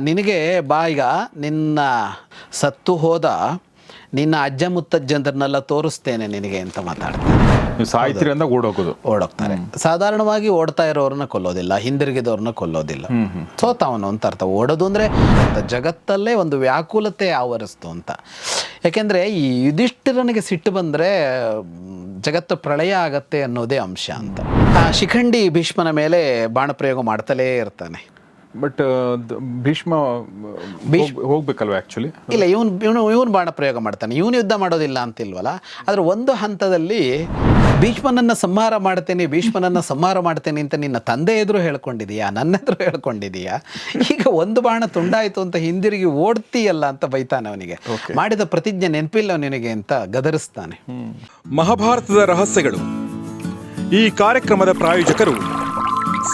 ನಿನಗೆ ಬಾ ಈಗ. ನಿನ್ನ ಸತ್ತು ಹೋದ ನಿನ್ನ ಅಜ್ಜ ಮುತ್ತಜ್ಜಂದ್ರನ್ನೆಲ್ಲ ತೋರಿಸ್ತೇನೆ ನಿನಗೆ ಅಂತ ಮಾತಾಡ್ತಾರೆ ಸಾಯ್ತೀರಿ ಅಂತ ಓಡೋಗೋದು. ಓಡೋಗ್ತಾರೆ. ಸಾಧಾರಣವಾಗಿ ಓಡ್ತಾ ಇರೋರನ್ನ ಕೊಲ್ಲೋದಿಲ್ಲ ಹಿಂದಿರುಗಿದವ್ರನ್ನ ಕೊಲ್ಲೋದಿಲ್ಲ. ಸೋತವನು ಅಂತ ಅರ್ಥ. ಓಡೋದು ಅಂದರೆ ಜಗತ್ತಲ್ಲೇ ಒಂದು ವ್ಯಾಕುಲತೆ ಆವರಿಸ್ತು ಅಂತ. ಯಾಕೆಂದರೆ ಈ ಯುಧಿಷ್ಠಿರನಿಗೆ ಸಿಟ್ಟು ಬಂದರೆ ಜಗತ್ತು ಪ್ರಳಯ ಆಗತ್ತೆ ಅನ್ನೋದೇ ಅಂಶ ಅಂತ. ಆ ಶಿಖಂಡಿ ಭೀಷ್ಮನ ಮೇಲೆ ಬಾಣಪ್ರಯೋಗ ಮಾಡ್ತಲೇ ಇರ್ತಾನೆ. ಬಟ್ ಭೀಷ್ಮ ಹೋಗ್ಬೇಕಲ್ವ ಆ್ಯಕ್ಚುಲಿ ಇಲ್ಲ ಇವನು ಇವನು ಇವನು ಬಾಣ ಪ್ರಯೋಗ ಮಾಡ್ತಾನೆ. ಇವನು ಯುದ್ಧ ಮಾಡೋದಿಲ್ಲ ಅಂತಿಲ್ವಲ್ಲ? ಆದರೆ ಒಂದು ಹಂತದಲ್ಲಿ ಭೀಷ್ಮನನ್ನ ಸಂಹಾರ ಮಾಡ್ತೇನೆ ಭೀಷ್ಮನನ್ನ ಸಂಹಾರ ಮಾಡ್ತೇನೆ ಅಂತ ನಿನ್ನ ತಂದೆ ಎದುರು ಹೇಳ್ಕೊಂಡಿದೀಯಾ? ನನ್ನ ಎದುರು ಹೇಳ್ಕೊಂಡಿದೀಯಾ? ಈಗ ಒಂದು ಬಾಣ ತುಂಡಾಯಿತು ಅಂತ ಹಿಂದಿರುಗಿ ಓಡ್ತೀಯಲ್ಲ ಅಂತ ಬೈತಾನೆ ಅವನಿಗೆ. ಮಾಡಿದ ಪ್ರತಿಜ್ಞೆ ನೆನಪಿಲ್ಲ ನಿನಗೆ ಅಂತ ಗದರಿಸ್ತಾನೆ. ಮಹಾಭಾರತದ ರಹಸ್ಯಗಳು. ಈ ಕಾರ್ಯಕ್ರಮದ ಪ್ರಾಯೋಜಕರು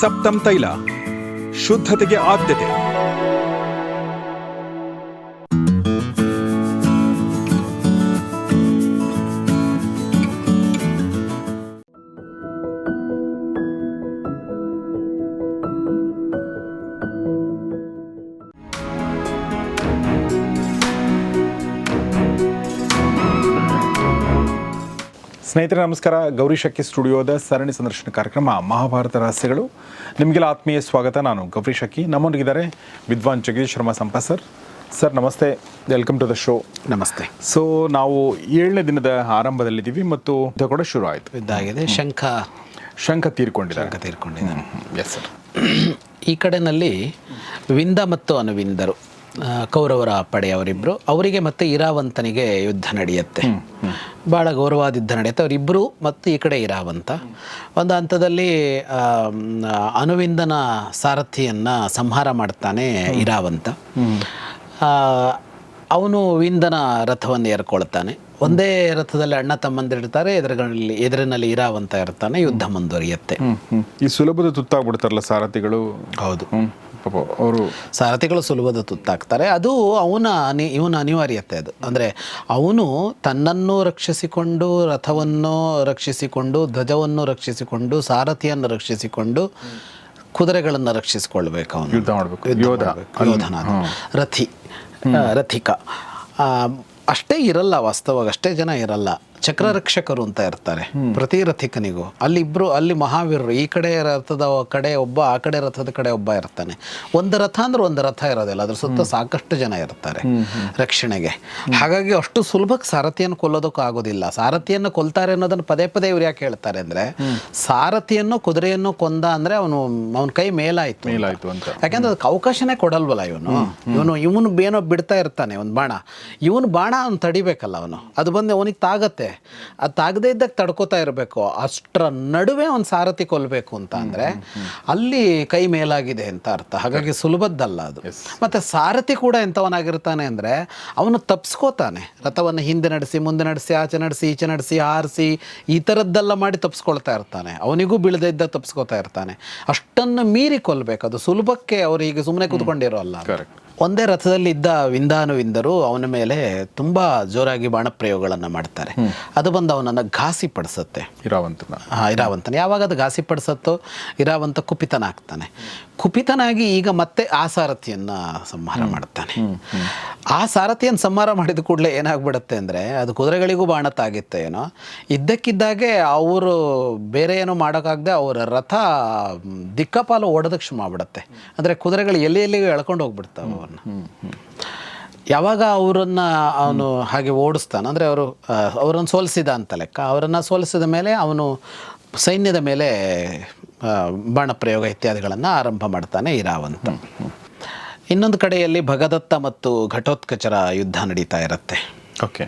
ಸಪ್ತಂ ತೈಲ. ಶುದ್ಧತೆಗೆ ಆದ್ಯತೆ ಸ್ನೇಹಿತರೆ ನಮಸ್ಕಾರ. ಗೌರಿ ಶಕ್ಕಿ ಸ್ಟುಡಿಯೋದ ಸರಣಿ ಸಂದರ್ಶನ ಕಾರ್ಯಕ್ರಮ ಮಹಾಭಾರತ ರಹಸ್ಯಗಳು. ನಿಮಗೆಲ್ಲ ಆತ್ಮೀಯ ಸ್ವಾಗತ. ನಾನು ಗೌರಿ ಶಕ್ಕಿ ನಮ್ಮೊಂದಿಗಿದ್ದಾರೆ ವಿದ್ವಾನ್ ಜಗದೀಶ್ ಶರ್ಮಾ ಸಂಪ ಸರ್. ಸರ್ ನಮಸ್ತೆ. ವೆಲ್ಕಮ್ ಟು ದ ಶೋ ನಮಸ್ತೆ. ಸೊ ನಾವು ಏಳನೇ ದಿನದ ಆರಂಭದಲ್ಲಿದ್ದೀವಿ ಮತ್ತು ಯುದ್ಧ ಕೂಡ ಶುರು ಆಯಿತು. ಇದಾಗಿದೆ ಶಂಖ ಶಂಖ ತೀರ್ಕೊಂಡಿದೆ ಶಂಖ ತೀರ್ಕೊಂಡಿದೆ ಎಸ್ ಸರ್ ಈ ಕಡೆನಲ್ಲಿ ವಿಂದ ಮತ್ತು ಅನುವಿಂದರು. ಕೌರವರ ಪಡೆಯವರಿಬ್ಬರು ಅವರಿಗೆ ಮತ್ತೆ ಇರಾವಂತನಿಗೆ ಯುದ್ಧ ನಡೆಯುತ್ತೆ. ಭಾಳ ಗೌರವಾದ ಯುದ್ಧ ನಡೆಯುತ್ತೆ. ಅವರಿಬ್ಬರು ಮತ್ತು ಈ ಕಡೆ ಇರಾವಂತ. ಒಂದು ಹಂತದಲ್ಲಿ ಅನುವಿಂದನ ಸಾರಥಿಯನ್ನು ಸಂಹಾರ ಮಾಡ್ತಾನೆ ಇರಾವಂತ. ಅವನು ವಿಂದನ ರಥವನ್ನು ಏರ್ಕೊಳ್ತಾನೆ. ಒಂದೇ ರಥದಲ್ಲಿ ಅಣ್ಣ ತಮ್ಮಂದಿರ್ತಾರೆ ಎದುರುಗಳಲ್ಲಿ ಎದುರಿನಲ್ಲಿ ಇರಾವಂತ ಇರ್ತಾನೆ. ಯುದ್ಧ ಮುಂದುವರಿಯುತ್ತೆ. ಈ ಸುಲಭದ ತುತ್ತಾಗ್ಬಿಡ್ತಾರಲ್ಲ ಸಾರಥಿಗಳು. ಹೌದು. ಪಾಪ ಅವರು ಸಾರಥಿಗಳು ಸುಲಭದ ತುತ್ತಾಗ್ತಾರೆ. ಅದು ಅವನ ಅನಿ ಇವನ ಅನಿವಾರ್ಯತೆ ಅದು. ಅಂದರೆ ಅವನು ತನ್ನನ್ನು ರಕ್ಷಿಸಿಕೊಂಡು ರಥವನ್ನು ರಕ್ಷಿಸಿಕೊಂಡು ಧ್ವಜವನ್ನು ರಕ್ಷಿಸಿಕೊಂಡು ಸಾರಥಿಯನ್ನು ರಕ್ಷಿಸಿಕೊಂಡು ಕುದುರೆಗಳನ್ನು ರಕ್ಷಿಸಿಕೊಳ್ಬೇಕು ಅವನು. ಯುದ್ಧ ಮಾಡಬೇಕು. ಯೋಧ. ಯೋಧನ ರಥಿ. ರಥಿಕ. ಅಷ್ಟೇ ಇರಲ್ಲ ವಾಸ್ತವವಾಗಿ. ಅಷ್ಟೇ ಜನ ಇರಲ್ಲ. ಚಕ್ರರಕ್ಷಕರು ಅಂತ ಇರ್ತಾರೆ ಪ್ರತಿ ರಥಿಕನಿಗೂ ಅಲ್ಲಿ ಇಬ್ರು ಅಲ್ಲಿ ಮಹಾವೀರರು ಈ ಕಡೆ ರಥದ ಕಡೆ ಒಬ್ಬ ಆ ಕಡೆ ರಥದ ಕಡೆ ಒಬ್ಬ ಇರ್ತಾನೆ. ಒಂದು ರಥ ಅಂದ್ರೆ ಒಂದು ರಥ ಇರೋದಿಲ್ಲ ಅದ್ರ ಸುತ್ತ ಸಾಕಷ್ಟು ಜನ ಇರ್ತಾರೆ ರಕ್ಷಣೆಗೆ. ಹಾಗಾಗಿ ಅಷ್ಟು ಸುಲಭಕ್ಕೆ ಸಾರಥಿಯನ್ನು ಕೊಲ್ಲೋದಕ್ಕೂ ಆಗೋದಿಲ್ಲ. ಸಾರಥಿಯನ್ನು ಕೊಲ್ತಾರೆ ಅನ್ನೋದನ್ನ ಪದೇ ಪದೇ ಇವ್ರು ಯಾಕೆ ಹೇಳ್ತಾರೆ ಅಂದ್ರೆ ಸಾರಥಿಯನ್ನು ಕುದುರೆಯನ್ನು ಕೊಂದ ಅಂದ್ರೆ ಅವನು ಅವನ ಕೈ ಮೇಲಾಯ್ತು ಯಾಕಂದ್ರೆ ಅದಕ್ಕೆ ಅವಕಾಶನೇ ಕೊಡಲ್ವಲ್ಲ ಇವನು. ಇವನು ಇವನು ಏನೋ ಬಿಡ್ತಾ ಇರ್ತಾನೆ ಒಂದು ಬಾಣ. ಇವನು ಬಾಣ ಅವ್ನು ತಡಿಬೇಕಲ್ಲ ಅವನು. ಅದು ಬಂದು ಅವನಿಗೆ ತಾಗತ್ತೆ. ಅದು ತಾಗದೇ ಇದ್ದಾಗ ತಡ್ಕೋತಾ ಇರಬೇಕು. ಅಷ್ಟರ ನಡುವೆ ಒಂದು ಸಾರಥಿ ಕೊಲ್ಲಬೇಕು ಅಂತ ಅಂದರೆ ಅಲ್ಲಿ ಕೈ ಮೇಲಾಗಿದೆ ಅಂತ ಅರ್ಥ. ಹಾಗಾಗಿ ಸುಲಭದ್ದಲ್ಲ ಅದು. ಮತ್ತೆ ಸಾರಥಿ ಕೂಡ ಎಂಥವನಾಗಿರ್ತಾನೆ ಅಂದರೆ ಅವನು ತಪ್ಸ್ಕೋತಾನೆ. ರಥವನ್ನು ಹಿಂದೆ ನಡೆಸಿ ಮುಂದೆ ನಡೆಸಿ ಆಚೆ ನಡೆಸಿ ಈಚೆ ನಡೆಸಿ ಹಾರಿಸಿ ಈ ಥರದ್ದೆಲ್ಲ ಮಾಡಿ ತಪ್ಸ್ಕೊಳ್ತಾ ಇರ್ತಾನೆ. ಅವನಿಗೂ ಬೀಳದೇ ಇದ್ದ ತಪ್ಸ್ಕೊತಾ ಇರ್ತಾನೆ. ಅಷ್ಟನ್ನು ಮೀರಿ ಕೊಲ್ಲಬೇಕು ಅದು ಸುಲಭಕ್ಕೆ ಅವ್ರು ಹೀಗೆ ಸುಮ್ಮನೆ ಕೂತ್ಕೊಂಡಿರೋಲ್ಲ. ಕರೆಕ್ಟ್ ಒಂದೇ ರಥದಲ್ಲಿ ಇದ್ದ ವಿಂದಾನುವಿಂದರು ಅವನ ಮೇಲೆ ತುಂಬಾ ಜೋರಾಗಿ ಬಾಣಪ್ರಯೋಗಗಳನ್ನು ಮಾಡ್ತಾರೆ. ಅದು ಬಂದು ಅವನನ್ನು ಘಾಸಿ ಪಡಿಸುತ್ತೆ. ಇರಾವಂತನ ಆ, ಇರಾವಂತನ ಯಾವಾಗ ಅದು ಘಾಸಿ ಪಡಿಸತ್ತೋ ಇರಾವಂತ ಕುಪಿತನಾಗ್ತಾನೆ. ಕುಪಿತನಾಗಿ ಈಗ ಮತ್ತೆ ಆ ಸಾರಥಿಯನ್ನು ಸಂಹಾರ ಮಾಡುತ್ತಾನೆ. ಆ ಸಾರಥಿಯನ್ನು ಸಂಹಾರ ಮಾಡಿದ ಕೂಡಲೇ ಏನಾಗ್ಬಿಡುತ್ತೆ ಅಂದರೆ ಅದು ಕುದುರೆಗಳಿಗೂ ಬಾಣ ತಾಗಿತ್ತೆ ಏನೋ. ಇದ್ದಕ್ಕಿದ್ದಾಗೆ ಅವರು ಬೇರೆ ಏನೋ ಮಾಡೋಕ್ಕಾಗದೆ ಅವರ ರಥ ದಿಕ್ಕಪಾಲು ಓಡದಕ್ಕೆ ಶುರು ಮಾಡಿಬಿಡುತ್ತೆ. ಅಂದರೆ ಕುದುರೆಗಳು ಎಲ್ಲಿ ಎಲ್ಲಿಗೂ ಎಳ್ಕೊಂಡು ಹೋಗ್ಬಿಡ್ತಾವೆ ಅವನ್ನ ಯಾವಾಗ ಅವರನ್ನ ಅವನು ಹಾಗೆ ಓಡಿಸ್ತಾನೆ ಅಂದರೆ ಅವರು ಅವರನ್ನು ಸೋಲಿಸಿದ ಅಂತ ಲೆಕ್ಕ. ಅವರನ್ನು ಸೋಲಿಸಿದ ಮೇಲೆ ಅವನು ಸೈನ್ಯದ ಮೇಲೆ ಬಾಣಪ್ರಯೋಗ ಇತ್ಯಾದಿಗಳನ್ನು ಆರಂಭ ಮಾಡ್ತಾನೆ ಇರಾವಂತ ಇನ್ನೊಂದು ಕಡೆಯಲ್ಲಿ ಭಗದತ್ತ ಮತ್ತು ಘಟೋತ್ಕಚರ ಯುದ್ಧ ನಡೀತಾ ಇರುತ್ತೆ. ಓಕೆ.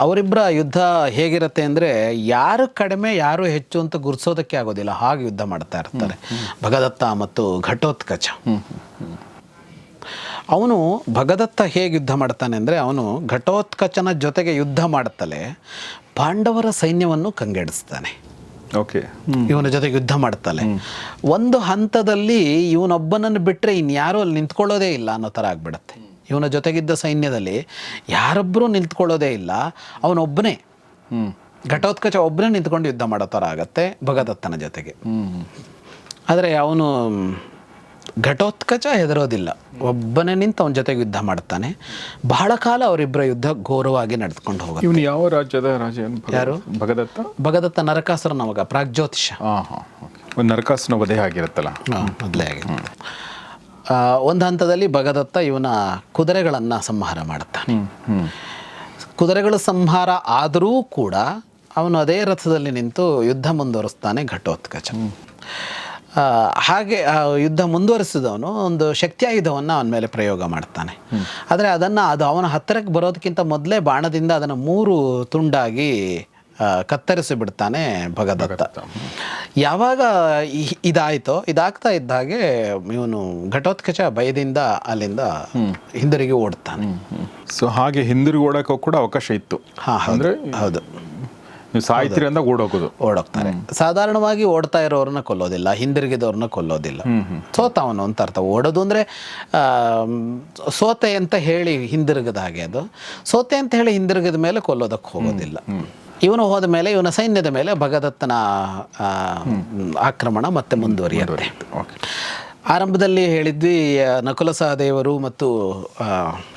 ಅವರಿಬ್ಬರ ಯುದ್ಧ ಹೇಗಿರುತ್ತೆ ಅಂದರೆ ಯಾರು ಕಡಿಮೆ ಯಾರು ಹೆಚ್ಚು ಅಂತ ಗುರ್ಸೋದಕ್ಕೆ ಆಗೋದಿಲ್ಲ ಹಾಗೆ ಯುದ್ಧ ಮಾಡ್ತಾ ಇರ್ತಾರೆ. ಭಗದತ್ತ ಮತ್ತು ಘಟೋತ್ಕಚ. ಅವನು ಭಗದತ್ತ ಹೇಗೆ ಯುದ್ಧ ಮಾಡ್ತಾನೆ ಅಂದರೆ ಅವನು ಘಟೋತ್ಕಚನ ಜೊತೆಗೆ ಯುದ್ಧ ಮಾಡುತ್ತಲೇ ಪಾಂಡವರ ಸೈನ್ಯವನ್ನು ಕಂಗೆಡಿಸ್ತಾನೆ. ಓಕೆ ಇವನ ಜೊತೆಗೆ ಯುದ್ಧ ಮಾಡ್ತಾನೆ ಒಂದು ಹಂತದಲ್ಲಿ ಇವನೊಬ್ಬನನ್ನು ಬಿಟ್ಟರೆ ಇನ್ಯಾರೂ ಅಲ್ಲಿ ನಿಂತ್ಕೊಳ್ಳೋದೇ ಇಲ್ಲ ಅನ್ನೋ ಥರ ಆಗ್ಬಿಡತ್ತೆ. ಇವನ ಜೊತೆಗಿದ್ದ ಸೈನ್ಯದಲ್ಲಿ ಯಾರೊಬ್ಬರೂ ನಿಂತ್ಕೊಳ್ಳೋದೇ ಇಲ್ಲ ಅವನೊಬ್ಬನೇ. ಹ್ಮ್. ಘಟೋತ್ಕಚ ಒಬ್ಬನೇ ನಿಂತ್ಕೊಂಡು ಯುದ್ಧ ಮಾಡೋ ಥರ ಆಗತ್ತೆ ಭಗದತ್ತನ ಜೊತೆಗೆ. ಆದರೆ ಅವನು ಘಟೋತ್ಕಚ ಹೆದರೋದಿಲ್ಲ. ಒಬ್ಬನೇ ನಿಂತು ಅವನ ಜೊತೆಗೆ ಯುದ್ಧ ಮಾಡ್ತಾನೆ. ಬಹಳ ಕಾಲ ಅವರಿಬ್ಬರ ಯುದ್ಧ ಘೋರವಾಗಿ ನಡೆದುಕೊಂಡು ಹೋಗುತ್ತೆ. ಇವನು ಯಾವ ರಾಜ್ಯದ ರಾಜ ಯಾರು? ಭಗದತ್ತ? ಭಗದತ್ತ ನರಕಾಸುರನ ಮಗ ಪ್ರಾಗ್ಜ್ಯೋತಿಷ. ಹಾಂ ಹಾಂ ಒಂದು ನರಕಾಸನ ವಧೆ ಆಗಿರುತ್ತಲ್ಲ? ಮೊದಲೇ ಆಗಿ ಆ, ಒಂದು ಹಂತದಲ್ಲಿ ಭಗದತ್ತ ಇವನ ಕುದುರೆಗಳನ್ನು ಸಂಹಾರ ಮಾಡುತ್ತಾನೆ ಕುದುರೆಗಳ ಸಂಹಾರ ಆದರೂ ಕೂಡ ಅವನು ಅದೇ ರಥದಲ್ಲಿ ನಿಂತು ಯುದ್ಧ ಮುಂದುವರಿಸ್ತಾನೆ ಘಟೋತ್ಕಚ. ಹಾಗೆ ಯುದ್ಧ ಮುಂದುವರಿಸಿದವನು ಒಂದು ಶಕ್ತಿಯಾಯುಧವನ್ನು ಅವನ ಮೇಲೆ ಪ್ರಯೋಗ ಮಾಡ್ತಾನೆ. ಆದರೆ ಅದನ್ನು ಅದು ಅವನ ಹತ್ತಿರಕ್ಕೆ ಬರೋದಕ್ಕಿಂತ ಮೊದಲೇ ಬಾಣದಿಂದ ಅದನ್ನು ಮೂರು ತುಂಡಾಗಿ ಕತ್ತರಿಸಿ ಬಿಡ್ತಾನೆ ಭಗದತ್ತ. ಯಾವಾಗ ಇದಾಯಿತೋ ಇದಾಗ್ತಾ ಇದ್ದ ಹಾಗೆ ಇವನು ಘಟೋತ್ಕಚ ಭಯದಿಂದ ಅಲ್ಲಿಂದ ಹಿಂದಿರುಗಿ ಓಡ್ತಾನೆ. ಸೊ ಹಾಗೆ ಹಿಂದಿರುಗಿ ಓಡಕ್ಕೂ ಕೂಡ ಅವಕಾಶ ಇತ್ತು. ಹಾ ಅಂದ್ರೆ ಹೌದು. ನೀವು ಸಾಯ್ತೀರಿ ಅಂತ ಓಡೋಗೋದು. ಓಡೋಗ್ತಾರೆ. ಸಾಧಾರಣವಾಗಿ ಓಡ್ತಾ ಇರೋರನ್ನ ಕೊಲ್ಲೋದಿಲ್ಲ ಹಿಂದಿರುಗಿದವ್ರನ್ನ ಕೊಲ್ಲೋದಿಲ್ಲ. ಸೋತವನು ಅಂತ ಅರ್ಥ. ಓಡೋದು ಅಂದರೆ ಸೋತೆ ಅಂತ ಹೇಳಿ ಹಿಂದಿರುಗದ ಹಾಗೆ ಅದು. ಸೋತೆ ಅಂತ ಹೇಳಿ ಹಿಂದಿರುಗಿದ ಮೇಲೆ ಕೊಲ್ಲೋದಕ್ಕೆ ಹೋಗೋದಿಲ್ಲ. ಇವನು ಹೋದ ಮೇಲೆ ಇವನ ಸೈನ್ಯದ ಮೇಲೆ ಭಗದತ್ತನ ಆಕ್ರಮಣ ಮತ್ತೆ ಮುಂದುವರಿಯುತ್ತೆ. ಓಕೆ ಆರಂಭದಲ್ಲಿ ಹೇಳಿದ್ವಿ ನಕುಲ ಸಹದೇವರು ಮತ್ತು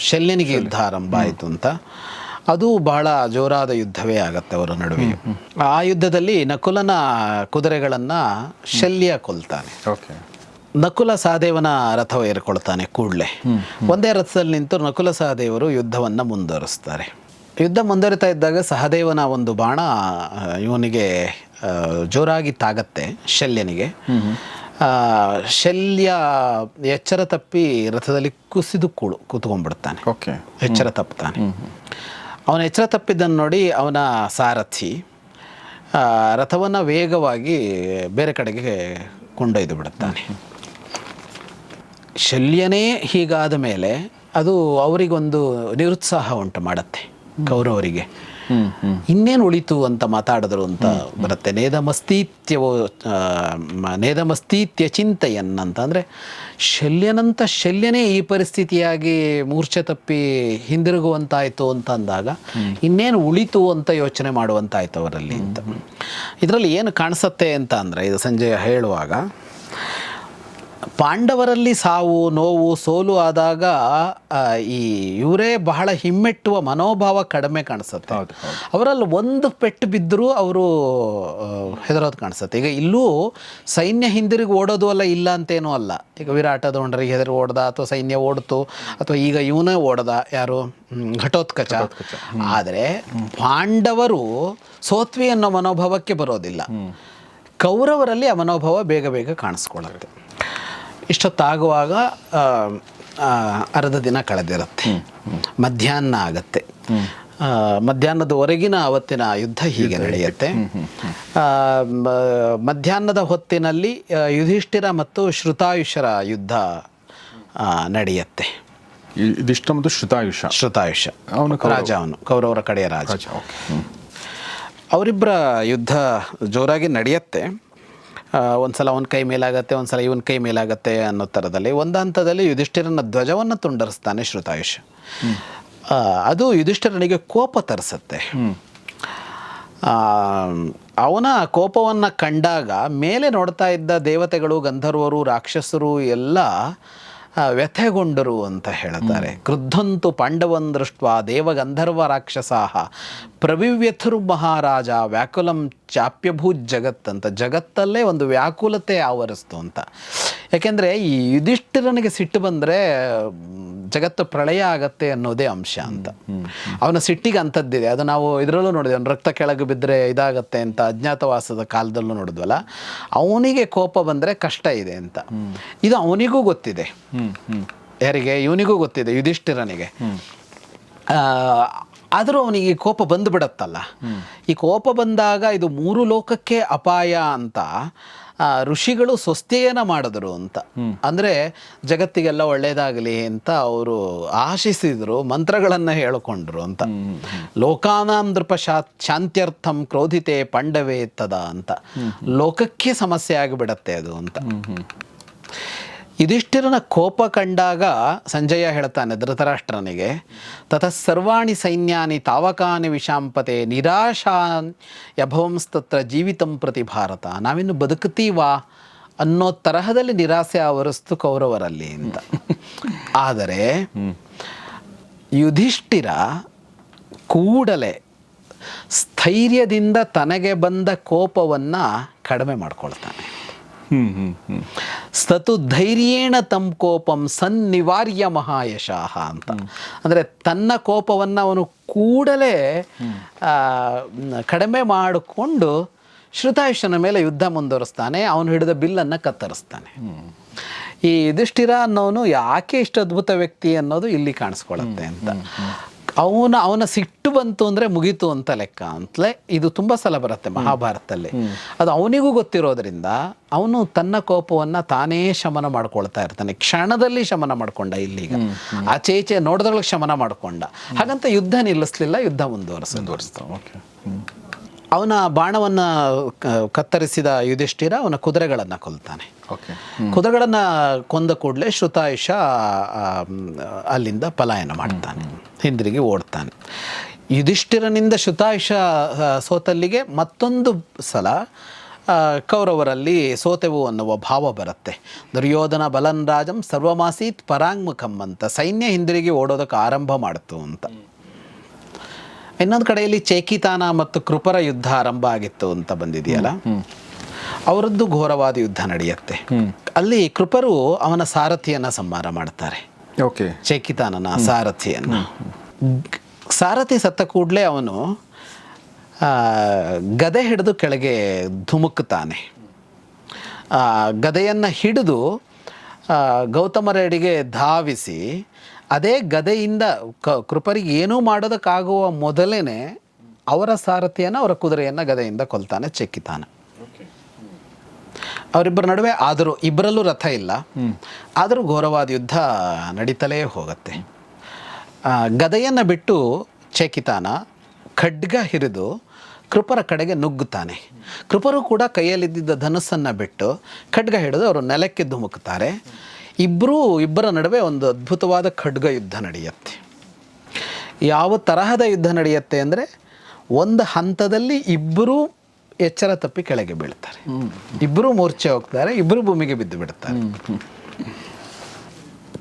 ಶಲ್ಯನಿಗೆ ಯುದ್ಧ ಆರಂಭ ಆಯಿತು ಅಂತ. ಅದು ಬಹಳ ಜೋರಾದ ಯುದ್ಧವೇ ಆಗತ್ತೆ ಅವರ ನಡುವೆ ಆ ಯುದ್ಧದಲ್ಲಿ ನಕುಲನ ಕುದುರೆಗಳನ್ನು ಶಲ್ಯ ಕೊಲ್ತಾನೆ. ಓಕೆ. ನಕುಲ ಸಹದೇವನ ರಥ ಏರ್ಕೊಳ್ತಾನೆ ಕೂಡಲೇ. ಒಂದೇ ರಥದಲ್ಲಿ ನಿಂತು ನಕುಲ ಸಹದೇವರು ಯುದ್ಧವನ್ನು ಮುಂದುವರಿಸ್ತಾರೆ. ಯುದ್ಧ ಮುಂದುವರಿತಾ ಇದ್ದಾಗ ಸಹದೇವನ ಒಂದು ಬಾಣ ಇವನಿಗೆ ಜೋರಾಗಿ ತಾಗತ್ತೆ ಶಲ್ಯನಿಗೆ. ಶಲ್ಯ ಎಚ್ಚರ ತಪ್ಪಿ ರಥದಲ್ಲಿ ಕುಸಿದು ಕೂಳು ಕೂತ್ಕೊಂಡ್ಬಿಡ್ತಾನೆ. ಓಕೆ. ಎಚ್ಚರ ತಪ್ಪುತ್ತಾನೆ ಅವನ ಎಚ್ಚರ ತಪ್ಪಿದ್ದನ್ನು ನೋಡಿ ಅವನ ಸಾರಥಿ ರಥವನ್ನು ವೇಗವಾಗಿ ಬೇರೆ ಕಡೆಗೆ ಕೊಂಡೊಯ್ದು ಬಿಡುತ್ತಾನೆ. ಶಲ್ಯನೇ ಹೀಗಾದ ಮೇಲೆ ಅದು ಅವರಿಗೊಂದು ನಿರುತ್ಸಾಹ ಉಂಟು ಮಾಡುತ್ತೆ, ಕೌರವರಿಗೆ. ಇನ್ನೇನು ಉಳಿತು ಅಂತ ಮಾತಾಡಿದ್ರು ಅಂತ ಬರುತ್ತೆ. ನೇದಮಸ್ತೀತ್ಯವೋ ನೇದಮಸ್ತಿತ್ಯ ಚಿಂತೆಯನ್ ಅಂತ ಅಂದರೆ ಶಲ್ಯನಂತ ಶಲ್ಯನೇ ಈ ಪರಿಸ್ಥಿತಿಯಾಗಿ ಮೂರ್ಛೆ ತಪ್ಪಿ ಹಿಂದಿರುಗುವಂತಾಯಿತು ಅಂತ ಅಂದಾಗ ಇನ್ನೇನು ಉಳಿತು ಅಂತ ಯೋಚನೆ ಮಾಡುವಂತಾಯ್ತು ಅವರಲ್ಲಿ ಅಂತ. ಇದರಲ್ಲಿ ಏನು ಕಾಣಿಸುತ್ತೆ ಅಂತ ಅಂದರೆ ಇದು ಸಂಜೆ ಹೇಳುವಾಗ ಪಾಂಡವರಲ್ಲಿ ಸಾವು ನೋವು ಸೋಲು ಆದಾಗ ಈ ಇವರೇ ಬಹಳ ಹಿಮ್ಮೆಟ್ಟುವ ಮನೋಭಾವ ಕಡಿಮೆ ಕಾಣಿಸುತ್ತೆ. ಅವರಲ್ಲಿ ಒಂದು ಪೆಟ್ಟು ಬಿದ್ದರೂ ಅವರು ಹೆದರೋದು ಕಾಣಿಸುತ್ತೆ. ಈಗ ಇಲ್ಲೂ ಸೈನ್ಯ ಹಿಂದಿರುಗಿ ಓಡೋದು ಅಲ್ಲ ಇಲ್ಲ ಅಂತೇನೂ ಅಲ್ಲ. ಈಗ ವಿರಾಟ ದೋಂಡರಿಗೆ ಹೆದರಿ ಓಡ್ದ ಅಥವಾ ಸೈನ್ಯ ಓಡ್ತು ಅಥವಾ ಈಗ ಇವನೇ ಓಡ್ದ ಯಾರು? ಘಟೋತ್ಕಚ. ಆದರೆ ಪಾಂಡವರು ಸೋತ್ವಿ ಅನ್ನೋ ಮನೋಭಾವಕ್ಕೆ ಬರೋದಿಲ್ಲ. ಕೌರವರಲ್ಲಿ ಆ ಮನೋಭಾವ ಬೇಗ ಬೇಗ ಕಾಣಿಸ್ಕೊಳ್ಳುತ್ತೆ. ಇಷ್ಟೊತ್ತಾಗುವಾಗ ಅರ್ಧ ದಿನ ಕಳೆದಿರುತ್ತೆ. ಮಧ್ಯಾಹ್ನ ಆಗತ್ತೆ. ಮಧ್ಯಾಹ್ನದವರೆಗಿನ ಅವತ್ತಿನ ಯುದ್ಧ ಹೀಗೆ ನಡೆಯುತ್ತೆ. ಮಧ್ಯಾಹ್ನದ ಹೊತ್ತಿನಲ್ಲಿ ಯುಧಿಷ್ಠಿರ ಮತ್ತು ಶ್ರುತಾಯುಷರ ಯುದ್ಧ ನಡೆಯುತ್ತೆ. ಇದಿಷ್ಟ ಮತ್ತು ಶ್ರುತಾಯುಷ. ಶ್ರುತಾಯುಷ. ಅವನು. ರಾಜ ಅವನು ಕೌರವರ ಕಡೆಯ ರಾಜ. ಅವರಿಬ್ಬರ ಯುದ್ಧ ಜೋರಾಗಿ ನಡೆಯುತ್ತೆ. ಒಂದು ಸಲ ಅವನ ಕೈ ಮೇಲಾಗತ್ತೆ ಒಂದು ಸಲ ಇವನ ಕೈ ಮೇಲಾಗತ್ತೆ ಅನ್ನೋ ಥರದಲ್ಲಿ ಒಂದು ಹಂತದಲ್ಲಿ ಯುಧಿಷ್ಠಿರನ ಧ್ವಜವನ್ನು ತುಂಡರಿಸ್ತಾನೆ ಶ್ರುತಾಯುಷ್ ಅದು ಯುಧಿಷ್ಠಿರನಿಗೆ ಕೋಪ ತರಿಸುತ್ತೆ. ಆ, ಅವನ ಕೋಪವನ್ನು ಕಂಡಾಗ ಮೇಲೆ ನೋಡ್ತಾ ಇದ್ದ ದೇವತೆಗಳು ಗಂಧರ್ವರು ರಾಕ್ಷಸರು ಎಲ್ಲ ವ್ಯಥೆಗೊಂಡರು ಅಂತ ಹೇಳ್ತಾರೆ. ಕ್ರುದ್ಧಂತು ಪಾಂಡವನ್ ದೃಷ್ಟ ದೇವಗಂಧರ್ವ ರಾಕ್ಷಸಾಹ ಪ್ರವಿವ್ಯಥರು ಮಹಾರಾಜ ವ್ಯಾಕುಲಂ ಚಾಪ್ಯಭೂತ್ ಜಗತ್ ಅಂತ. ಜಗತ್ತಲ್ಲೇ ಒಂದು ವ್ಯಾಕುಲತೆ ಆವರಿಸ್ತು ಅಂತ. ಯಾಕೆಂದರೆ ಈ ಯುಧಿಷ್ಠಿರನಿಗೆ ಸಿಟ್ಟು ಬಂದರೆ, ಜಗತ್ತು ಪ್ರಳಯ ಆಗತ್ತೆ ಅನ್ನೋದೇ ಅಂಶ ಅಂತ. ಅವನ ಸಿಟ್ಟಿಗೆ ಅಂಥದ್ದಿದೆ. ಅದು ನಾವು ಇದರಲ್ಲೂ ನೋಡಿದ್ವಿ. ಅವನು ರಕ್ತ ಕೆಳಗೆ ಬಿದ್ದರೆ ಇದಾಗತ್ತೆ ಅಂತ ಅಜ್ಞಾತವಾಸದ ಕಾಲದಲ್ಲೂ ನೋಡಿದ್ವಲ್ಲ. ಅವನಿಗೆ ಕೋಪ ಬಂದರೆ ಕಷ್ಟ ಇದೆ ಅಂತ. ಇದು ಅವನಿಗೂ ಗೊತ್ತಿದೆ. ಯಾರಿಗೆ? ಇವನಿಗೂ ಗೊತ್ತಿದೆ, ಯುಧಿಷ್ಠಿರನಿಗೆ. ಆದರೂ ಅವನಿಗೆ ಕೋಪ ಬಂದುಬಿಡತ್ತಲ್ಲ. ಈ ಕೋಪ ಬಂದಾಗ ಇದು ಮೂರು ಲೋಕಕ್ಕೆ ಅಪಾಯ ಅಂತ ಋಷಿಗಳು ಸ್ವಸ್ಥೆಯನ್ನ ಮಾಡಿದ್ರು ಅಂತ. ಅಂದರೆ ಜಗತ್ತಿಗೆಲ್ಲ ಒಳ್ಳೇದಾಗಲಿ ಅಂತ ಅವರು ಆಶಿಸಿದ್ರು ಮಂತ್ರಗಳನ್ನು ಹೇಳಿಕೊಂಡ್ರು ಅಂತ. ಲೋಕಾನಾಂ ದೃಪ ಶಾಂತ್ಯರ್ಥಂ ಕ್ರೋಧಿತೆ ಪಾಂಡವೇ ತದ ಅಂತ. ಲೋಕಕ್ಕೆ ಸಮಸ್ಯೆ ಆಗಿಬಿಡತ್ತೆ ಅದು ಅಂತ. ಯುಧಿಷ್ಠಿರನ ಕೋಪ ಕಂಡಾಗ ಸಂಜಯ ಹೇಳ್ತಾನೆ ಧೃತರಾಷ್ಟ್ರನಿಗೆ ತತಃ ಸರ್ವಾಣಿ ಸೈನ್ಯಾನಿ ತಾವಕಾನಿ ವಿಷಾಂಪತೆ ನಿರಾಶಾ ಯಭವಂಸ್ತತ್ರ ಜೀವಿತಂ ಪ್ರತಿ ಭಾರತ. ನಾವಿನ್ನು ಬದುಕುತ್ತೀವಾ? ಅನ್ನೋ ತರಹದಲ್ಲಿ ನಿರಾಸೆ ಆವರಿಸ್ತು ಕೌರವರಲ್ಲಿ ಅಂತ. ಆದರೆ ಯುಧಿಷ್ಠಿರ ಕೂಡಲೇ ಸ್ಥೈರ್ಯದಿಂದ ತನಗೆ ಬಂದ ಕೋಪವನ್ನು ಕಡಿಮೆ ಮಾಡ್ಕೊಳ್ತಾನೆ. ಸ್ತತು ಧೈರ್ಯೇಣ ತಂ ಕೋಪಂ ಸನ್ನಿವಾರ್ಯ ಮಹಾಯಶಃ ಅಂತ. ಅಂದರೆ ತನ್ನ ಕೋಪವನ್ನು ಅವನು ಕೂಡಲೇ ಕಡಿಮೆ ಮಾಡಿಕೊಂಡು ಶ್ರುತಾಯುಷನ ಮೇಲೆ ಯುದ್ಧ ಮುಂದುವರಿಸ್ತಾನೆ, ಅವನು ಹಿಡಿದ ಬಿಲ್ಲನ್ನು ಕತ್ತರಿಸ್ತಾನೆ. ಈ ಯುಧಿಷ್ಠಿರ ಅನ್ನೋನು ಯಾಕೆ ಇಷ್ಟು ಅದ್ಭುತ ವ್ಯಕ್ತಿ ಅನ್ನೋದು ಇಲ್ಲಿ ಕಾಣಿಸ್ಕೊಳ್ಳುತ್ತೆ ಅಂತ. ಅವನ ಅವನ ಸಿಟ್ಟು ಬಂತು ಅಂದರೆ ಮುಗೀತು ಅಂತ ಲೆಕ್ಕ ಅಂತಲೇ ಇದು ತುಂಬ ಸಲ ಬರುತ್ತೆ ಮಹಾಭಾರತದಲ್ಲಿ. ಅದು ಅವನಿಗೂ ಗೊತ್ತಿರೋದ್ರಿಂದ ಅವನು ತನ್ನ ಕೋಪವನ್ನು ತಾನೇ ಶಮನ ಮಾಡ್ಕೊಳ್ತಾ ಇರ್ತಾನೆ. ಕ್ಷಣದಲ್ಲಿ ಶಮನ ಮಾಡ್ಕೊಂಡ ಇಲ್ಲಿಗ ಆಚೆ ಈಚೆ ನೋಡಿದ್ರೊಳಗೆ ಶಮನ ಮಾಡ್ಕೊಂಡ. ಹಾಗಂತ ಯುದ್ಧ ನಿಲ್ಲಿಸ್ಲಿಲ್ಲ ಯುದ್ಧ ಮುಂದುವರಿಸ ಮುಂದುವರಿಸ್ತಾ ಓಕೆ ಅವನ ಬಾಣವನ್ನು ಕತ್ತರಿಸಿದ ಯುಧಿಷ್ಠಿರ ಅವನ ಕುದುರೆಗಳನ್ನು ಕೊಲ್ತಾನೆ. ಓಕೆ ಕುದುರೆಗಳನ್ನು ಕೊಂದ ಕೂಡಲೇ ಶ್ರುತಾಯುಷ ಅಲ್ಲಿಂದ ಪಲಾಯನ ಮಾಡ್ತಾನೆ. ಹಿಂದಿರುಗಿ ಓಡ್ತಾನೆ. ಯುಧಿಷ್ಠಿರನಿಂದ ಶ್ರುತಾಯುಷ ಸೋತಲ್ಲಿಗೆ ಮತ್ತೊಂದು ಸಲ ಕೌರವರಲ್ಲಿ ಸೋತೆವು ಅನ್ನುವ ಭಾವ ಬರುತ್ತೆ. ದುರ್ಯೋಧನ ಬಲನ್ ರಾಜಂ ಸರ್ವಮಾಸೀತ್ ಪರಾಂಗ್ಮುಖಂ ಅಂತ ಸೈನ್ಯ ಹಿಂದಿರುಗಿ ಓಡೋದಕ್ಕೆ ಆರಂಭ ಮಾಡ್ತು ಅಂತ. ಇನ್ನೊಂದು ಕಡೆಯಲ್ಲಿ ಚೇಕಿತಾನ ಮತ್ತು ಕೃಪರ ಯುದ್ಧ ಆರಂಭ ಆಗಿತ್ತು ಅಂತ ಬಂದಿದೆಯಲ್ಲ? ಅವರದ್ದು ಘೋರವಾದ ಯುದ್ಧ ನಡೆಯುತ್ತೆ. ಅಲ್ಲಿ ಕೃಪರು ಅವನ ಸಾರಥಿಯನ್ನ ಸಂಹಾರ ಮಾಡ್ತಾರೆ. ಓಕೆ. ಚೇಕಿತಾನನ ಸಾರಥಿಯನ್ನ. ಸಾರಥಿ ಸತ್ತ ಕೂಡಲೇ ಅವನು ಗದೆ ಹಿಡಿದು ಕೆಳಗೆ ಧುಮುಕ್ತಾನೆ ಆ, ಗದೆಯನ್ನು ಹಿಡಿದು ಗೌತಮ ಗೌತಮರೆಡೆಗೆ ಧಾವಿಸಿ ಅದೇ ಗದೆಯಿಂದ ಕ ಕೃಪರಿಗೆ ಏನೂ ಮಾಡೋದಕ್ಕಾಗುವ ಮೊದಲೇ ಅವರ ಸಾರಥಿಯನ್ನು ಅವರ ಕುದುರೆಯನ್ನು ಗದೆಯಿಂದ ಕೊಲ್ತಾನೆ ಚೆಕ್ಕಿತಾನೆ. ಅವರಿಬ್ಬರ ನಡುವೆ ಆದರೂ ಇಬ್ಬರಲ್ಲೂ ರಥ ಇಲ್ಲ. ಆದರೂ ಘೋರವಾದ ಯುದ್ಧ ನಡೀತಲೇ ಹೋಗುತ್ತೆ. ಗದೆಯನ್ನು ಬಿಟ್ಟು ಚೇಕಿತಾನ ಖಡ್ಗ ಹಿರಿದು ಕೃಪರ ಕಡೆಗೆ ನುಗ್ಗುತ್ತಾನೆ. ಕೃಪರು ಕೂಡ ಕೈಯಲ್ಲಿದ್ದ ಧನಸ್ಸನ್ನು ಬಿಟ್ಟು ಖಡ್ಗ ಹಿಡಿದು ಅವರು ನೆಲಕ್ಕೆ ಧುಮುಕ್ತಾರೆ ಇಬ್ಬರೂ ಇಬ್ಬರ ನಡುವೆ ಒಂದು ಅದ್ಭುತವಾದ ಖಡ್ಗ ಯುದ್ಧ ನಡೆಯುತ್ತೆ. ಯಾವ ತರಹದ ಯುದ್ಧ ನಡೆಯುತ್ತೆ ಅಂದರೆ ಒಂದು ಹಂತದಲ್ಲಿ ಇಬ್ಬರೂ ಎಚ್ಚರ ತಪ್ಪಿ ಕೆಳಗೆ ಬೀಳ್ತಾರೆ. ಇಬ್ಬರೂ ಮೂರ್ಛೆ ಹೋಗ್ತಾರೆ ಇಬ್ಬರು ಭೂಮಿಗೆ ಬಿದ್ದು ಬಿಡ್ತಾರೆ.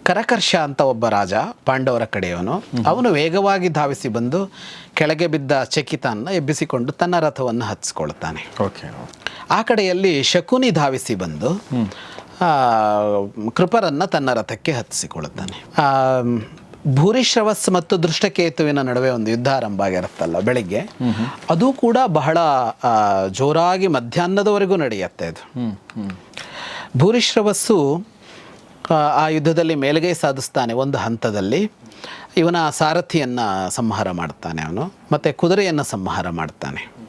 ಕರಕರ್ಷ ಅಂತ ಒಬ್ಬ ರಾಜ ಪಾಂಡವರ ಕಡೆಯವನು ಅವನು ವೇಗವಾಗಿ ಧಾವಿಸಿ ಬಂದು ಕೆಳಗೆ ಬಿದ್ದ ಚಕಿತಾನ್ನ ಎಬ್ಬಿಸಿಕೊಂಡು ತನ್ನ ರಥವನ್ನು ಹತ್ಸ್ಕೊಳ್ತಾನೆ. ಆ ಕಡೆಯಲ್ಲಿ ಶಕುನಿ ಧಾವಿಸಿ ಬಂದು ಕೃಪರನ್ನ ತನ್ನ ರಥಕ್ಕೆ ಹತ್ತಿಸಿಕೊಳ್ಳುತ್ತಾನೆ. ಭೂರಿಶ್ರವಸ್ ಮತ್ತು ದೃಷ್ಟಕೇತುವಿನ ನಡುವೆ ಒಂದು ಯುದ್ಧ ಆರಂಭ ಆಗಿರುತ್ತಲ್ಲ ಬೆಳಿಗ್ಗೆ. ಅದು ಕೂಡ ಬಹಳ ಜೋರಾಗಿ ಮಧ್ಯಾಹ್ನದವರೆಗೂ ನಡೆಯುತ್ತೆ ಅದು. ಭೂರಿಶ್ರವಸ್ಸು ಆ ಯುದ್ಧದಲ್ಲಿ ಮೇಲುಗೈ ಸಾಧಿಸ್ತಾನೆ ಒಂದು ಹಂತದಲ್ಲಿ. ಇವನ ಸಾರಥಿಯನ್ನು ಸಂಹಾರ ಮಾಡ್ತಾನೆ ಅವನು, ಮತ್ತು ಕುದುರೆಯನ್ನು ಸಂಹಾರ ಮಾಡ್ತಾನೆ.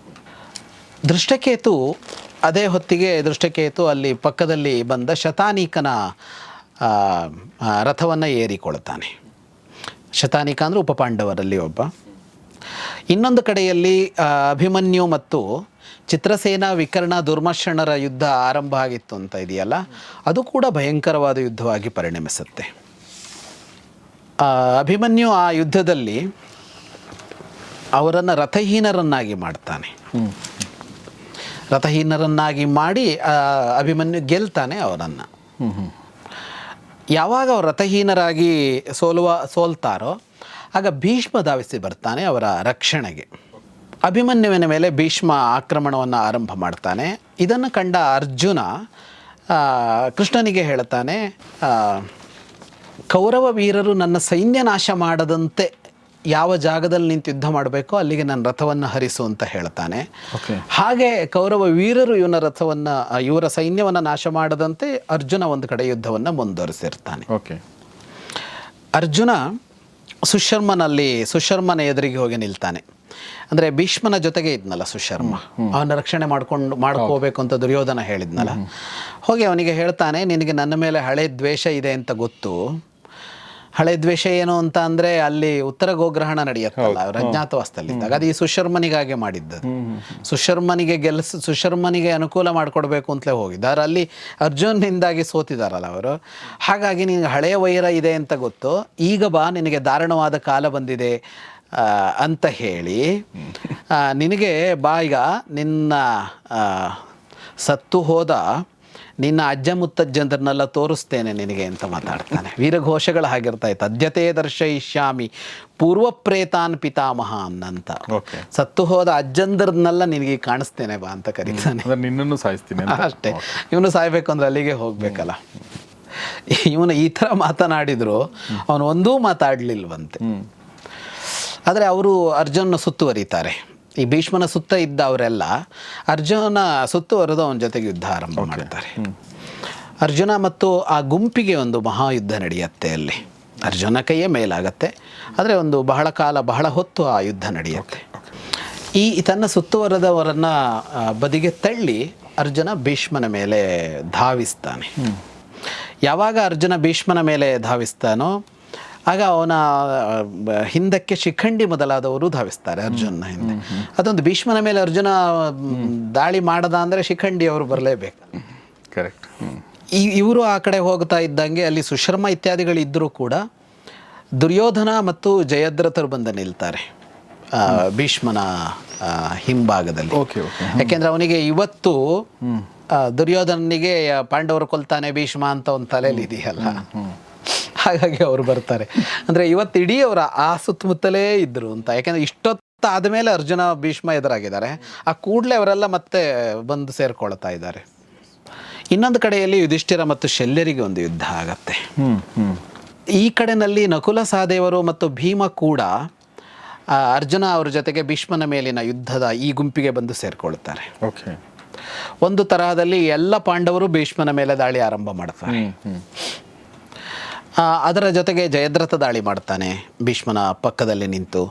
ದೃಷ್ಟಕೇತು, ಅದೇ ಹೊತ್ತಿಗೆ ದೃಷ್ಟಕೇತು ಅಲ್ಲಿ ಪಕ್ಕದಲ್ಲಿ ಬಂದ ಶತಾನೀಕನ ರಥವನ್ನು ಏರಿಕೊಳ್ತಾನೆ ಶತಾನೀಕ ಅಂದರೆ ಉಪಪಾಂಡವರಲ್ಲಿ ಒಬ್ಬ. ಇನ್ನೊಂದು ಕಡೆಯಲ್ಲಿ ಅಭಿಮನ್ಯು ಮತ್ತು ಚಿತ್ರಸೇನ ವಿಕರ್ಣ ದುರ್ಮರ್ಷಣರ ಯುದ್ಧ ಆರಂಭ ಆಗಿತ್ತು ಅಂತ ಇದೆಯಲ್ಲ, ಅದು ಕೂಡ ಭಯಂಕರವಾದ ಯುದ್ಧವಾಗಿ ಪರಿಣಮಿಸುತ್ತೆ. ಅಭಿಮನ್ಯು ಆ ಯುದ್ಧದಲ್ಲಿ ಅವರನ್ನು ರಥಹೀನರನ್ನಾಗಿ ಮಾಡ್ತಾನೆ. ರಥಹೀನರನ್ನಾಗಿ ಮಾಡಿ ಅಭಿಮನ್ಯು ಗೆಲ್ತಾನೆ ಅವರನ್ನು ಯಾವಾಗ ಅವರು ರಥಹೀನರಾಗಿ ಸೋಲುವ, ಸೋಲ್ತಾರೋ, ಆಗ ಭೀಷ್ಮ ಧಾವಿಸಿ ಬರ್ತಾನೆ ಅವರ ರಕ್ಷಣೆಗೆ. ಅಭಿಮನ್ಯುವಿನ ಮೇಲೆ ಭೀಷ್ಮ ಆಕ್ರಮಣವನ್ನು ಆರಂಭ ಮಾಡ್ತಾನೆ. ಇದನ್ನು ಕಂಡ ಅರ್ಜುನ ಕೃಷ್ಣನಿಗೆ ಹೇಳ್ತಾನೆ ಕೌರವ ವೀರರು ನನ್ನ ಸೈನ್ಯ ನಾಶ ಮಾಡದಂತೆ ಯಾವ ಜಾಗದಲ್ಲಿ ನಿಂತು ಯುದ್ಧ ಮಾಡಬೇಕೋ ಅಲ್ಲಿಗೆ ನನ್ನ ರಥವನ್ನು ಹರಿಸು ಅಂತ ಹೇಳ್ತಾನೆ. ಹಾಗೆ ಕೌರವ ವೀರರು ಇವನ ರಥವನ್ನು ಇವರ ಸೈನ್ಯವನ್ನು ನಾಶ ಮಾಡದಂತೆ ಅರ್ಜುನ ಒಂದು ಕಡೆ ಯುದ್ಧವನ್ನು ಮುಂದುವರಿಸಿರ್ತಾನೆ. ಓಕೆ ಅರ್ಜುನ ಸುಶರ್ಮನಲ್ಲಿ ಸುಶರ್ಮನ ಎದುರಿಗೆ ಹೋಗಿ ನಿಲ್ತಾನೆ. ಅಂದರೆ ಭೀಷ್ಮನ ಜೊತೆಗೆ ಇದ್ನಲ್ಲ ಸುಶರ್ಮ. ಅವನ ರಕ್ಷಣೆ ಮಾಡ್ಕೊಂಡು ಮಾಡ್ಕೋಬೇಕು ಅಂತ ದುರ್ಯೋಧನ ಹೇಳಿದ್ನಲ್ಲ. ಹೋಗಿ ಅವನಿಗೆ ಹೇಳ್ತಾನೆ ನಿನಗೆ ನನ್ನ ಮೇಲೆ ಹಳೆ ದ್ವೇಷ ಇದೆ ಅಂತ ಗೊತ್ತು. ಹಳೆ ದ್ವೇಷ ಏನು ಅಂತ ಅಂದ್ರೆ ಅಲ್ಲಿ ಉತ್ತರ ಗೋಗ್ರಹಣ ನಡೆಯುತ್ತಲ್ಲ ರಜ್ಞಾತವಾಸದಲ್ಲಿ ಇದ್ದಾಗ ಅದು ಈ ಸುಶರ್ಮನಿಗಾಗೆ ಮಾಡಿದ್ದು ಸುಶರ್ಮನಿಗೆ ಗೆಲ್ಸ್ ಸುಶರ್ಮನಿಗೆ ಅನುಕೂಲ ಮಾಡಿಕೊಡ್ಬೇಕು ಅಂತಲೇ ಹೋಗಿದ್ದಾರೆ. ಅಲ್ಲಿ ಅರ್ಜುನ್ನಿಂದಾಗಿ ಸೋತಿದಾರಲ್ಲ ಅವರು. ಹಾಗಾಗಿ ನಿನಗೆ ಹಳೆಯ ವೈರ ಇದೆ ಅಂತ ಗೊತ್ತು. ಈಗ ಬಾ ನಿನಗೆ ದಾರುಣವಾದ ಕಾಲ ಬಂದಿದೆ ಅಂತ ಹೇಳಿ. ನಿನಗೆ ಬಾ ಈಗ ನಿನ್ನ ಸತ್ತು ಹೋದ ನಿನ್ನ ಅಜ್ಜ ಮುತ್ತಜ್ಜಂದ್ರನ್ನೆಲ್ಲ ತೋರಿಸ್ತೇನೆ ನಿನಗೆ ಅಂತ ಮಾತಾಡ್ತಾನೆ. ವೀರಘೋಷಗಳು ಹಾಗಿರ್ತಾಯಿತ್ತು ಅದ್ಯತೆ ದರ್ಶಯಿಷ್ಯಾಮಿ ಪೂರ್ವ ಪ್ರೇತಾನ್ ಪಿತಾಮಹ ಅನ್ನಂತ. ಸತ್ತು ಹೋದ ಅಜ್ಜಂದ್ರನ್ನೆಲ್ಲ ನಿನಗೆ ಕಾಣಿಸ್ತೇನೆ ಬಾ ಅಂತ ಕರೀತಾನೆ. ನಿನ್ನನ್ನು ಸಾಯಿಸ್ತೀನಿ ಅಷ್ಟೇ. ಇವನು ಸಾಯ್ಬೇಕು ಅಂದ್ರೆ ಅಲ್ಲಿಗೆ ಹೋಗ್ಬೇಕಲ್ಲ. ಇವನು ಈ ಥರ ಮಾತನಾಡಿದ್ರು ಅವನು ಒಂದೂ ಮಾತಾಡ್ಲಿಲ್ವಂತೆ. ಆದರೆ ಅವರು ಅರ್ಜುನ ಸುತ್ತುವರಿತಾರೆ. ಈ ಭೀಷ್ಮನ ಸುತ್ತ ಇದ್ದವರೆಲ್ಲ ಅರ್ಜುನ ಸುತ್ತುವರೆದು ಅವನ ಜೊತೆಗೆ ಯುದ್ಧ ಆರಂಭ ಮಾಡ್ತಾರೆ. ಅರ್ಜುನ ಮತ್ತು ಆ ಗುಂಪಿಗೆ ಒಂದು ಮಹಾಯುದ್ಧ ನಡೆಯುತ್ತೆ ಅಲ್ಲಿ. ಅರ್ಜುನ ಕೈಯೇ ಮೇಲಾಗತ್ತೆ ಆದರೆ ಒಂದು ಬಹಳ ಕಾಲ ಬಹಳ ಹೊತ್ತು ಆ ಯುದ್ಧ ನಡೆಯುತ್ತೆ. ಈ ತನ್ನ ಸುತ್ತುವರೆದವರನ್ನ ಬದಿಗೆ ತಳ್ಳಿ ಅರ್ಜುನ ಭೀಷ್ಮನ ಮೇಲೆ ಧಾವಿಸ್ತಾನೆ. ಯಾವಾಗ ಅರ್ಜುನ ಭೀಷ್ಮನ ಮೇಲೆ ಧಾವಿಸ್ತಾನೋ ಆಗ ಅವನ ಹಿಂದಕ್ಕೆ ಶಿಖಂಡಿ ಮೊದಲಾದವರು ಧಾವಿಸ್ತಾರೆ ಅರ್ಜುನ ಹಿಂದೆ. ಅದೊಂದು ಭೀಷ್ಮನ ಮೇಲೆ ಅರ್ಜುನ ದಾಳಿ ಮಾಡದ ಅಂದರೆ ಶಿಖಂಡಿ ಅವರು ಬರಲೇಬೇಕು ಕರೆಕ್ಟ್ ಈ ಇವರು ಆ ಕಡೆ ಹೋಗ್ತಾ ಇದ್ದಂಗೆ ಅಲ್ಲಿ ಸುಶರ್ಮ ಇತ್ಯಾದಿಗಳು ಇದ್ದರೂ ಕೂಡ ದುರ್ಯೋಧನ ಮತ್ತು ಜಯದ್ರಥರು ಬಂದು ನಿಲ್ತಾರೆ ಭೀಷ್ಮನ ಹಿಂಭಾಗದಲ್ಲಿ. ಓಕೆ ಓಕೆ ಯಾಕೆಂದ್ರೆ ಅವನಿಗೆ ಇವತ್ತು ದುರ್ಯೋಧನನಿಗೆ ಪಾಂಡವರು ಕೊಲ್ತಾನೆ ಭೀಷ್ಮ ಅಂತ ಒಂದು ತಲೆಯಲ್ಲಿ ಇದೆಯಲ್ಲ. ಹಾಗಾಗಿ ಅವರು ಬರ್ತಾರೆ. ಅಂದ್ರೆ ಇವತ್ತು ಇಡೀ ಅವರ ಆ ಸುತ್ತಮುತ್ತಲೇ ಇದ್ದರು ಅಂತ. ಯಾಕೆಂದ್ರೆ ಇಷ್ಟೊತ್ತು ಆದಮೇಲೆ ಅರ್ಜುನ ಭೀಷ್ಮ ಎದುರಾಗಿದ್ದಾರೆ. ಆ ಕೂಡಲೇ ಅವರೆಲ್ಲ ಮತ್ತೆ ಬಂದು ಸೇರ್ಕೊಳ್ತಾ ಇದ್ದಾರೆ. ಇನ್ನೊಂದು ಕಡೆಯಲ್ಲಿ ಯುಧಿಷ್ಠಿರ ಮತ್ತು ಶಲ್ಯರಿಗೆ ಒಂದು ಯುದ್ಧ ಆಗತ್ತೆ. ಈ ಕಡೆನಲ್ಲಿ ನಕುಲ ಸಹದೇವರು ಮತ್ತು ಭೀಮ ಕೂಡ ಅರ್ಜುನ ಅವರ ಜೊತೆಗೆ ಭೀಷ್ಮನ ಮೇಲಿನ ಯುದ್ಧದ ಈ ಗುಂಪಿಗೆ ಬಂದು ಸೇರ್ಕೊಳ್ತಾರೆ. ಓಕೆ. ಒಂದು ತರಹದಲ್ಲಿ ಎಲ್ಲ ಪಾಂಡವರು ಭೀಷ್ಮನ ಮೇಲೆ ದಾಳಿ ಆರಂಭ ಮಾಡ್ತಾರೆ. ಅದರ ಜೊತೆಗೆ ಜಯದ್ರಥ ದಾಳಿ ಮಾಡ್ತಾನೆ ಭೀಷ್ಮನ ಪಕ್ಕದಲ್ಲಿ ನಿಂತು.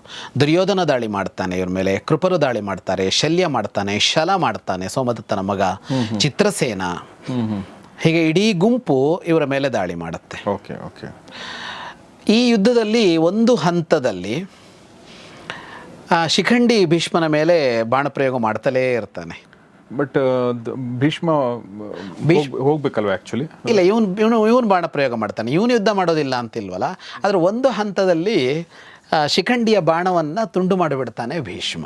ದುರ್ಯೋಧನ ದಾಳಿ ಮಾಡ್ತಾನೆ ಇವ್ರ ಮೇಲೆ ಕೃಪರು ದಾಳಿ ಮಾಡ್ತಾರೆ ಶಲ್ಯ ಮಾಡ್ತಾನೆ ಶಲ ಮಾಡ್ತಾನೆ ಸೋಮದತ್ತನ ಮಗ ಚಿತ್ರಸೇನ. ಹೀಗೆ ಇಡೀ ಗುಂಪು ಇವರ ಮೇಲೆ ದಾಳಿ ಮಾಡುತ್ತೆ. Okay okay. ಈ ಯುದ್ಧದಲ್ಲಿ ಒಂದು ಹಂತದಲ್ಲಿ ಶಿಖಂಡಿ ಭೀಷ್ಮನ ಮೇಲೆ ಬಾಣಪ್ರಯೋಗ ಮಾಡ್ತಲೇ ಇರ್ತಾನೆ. ಬಟ್ ಭೀಷ್ಮ ಹೋಗ್ಬೇಕಲ್ವ ಆಕ್ಚುಲಿ ಇಲ್ಲ ಇವನು ಇವನು ಇವನು ಬಾಣ ಪ್ರಯೋಗ ಮಾಡ್ತಾನೆ. ಇವನು ಯುದ್ಧ ಮಾಡೋದಿಲ್ಲ ಅಂತಿಲ್ವಲ್ಲ? ಆದರೆ ಒಂದು ಹಂತದಲ್ಲಿ ಶಿಖಂಡಿಯ ಬಾಣವನ್ನು ತುಂಡು ಮಾಡಿಬಿಡ್ತಾನೆ ಭೀಷ್ಮ.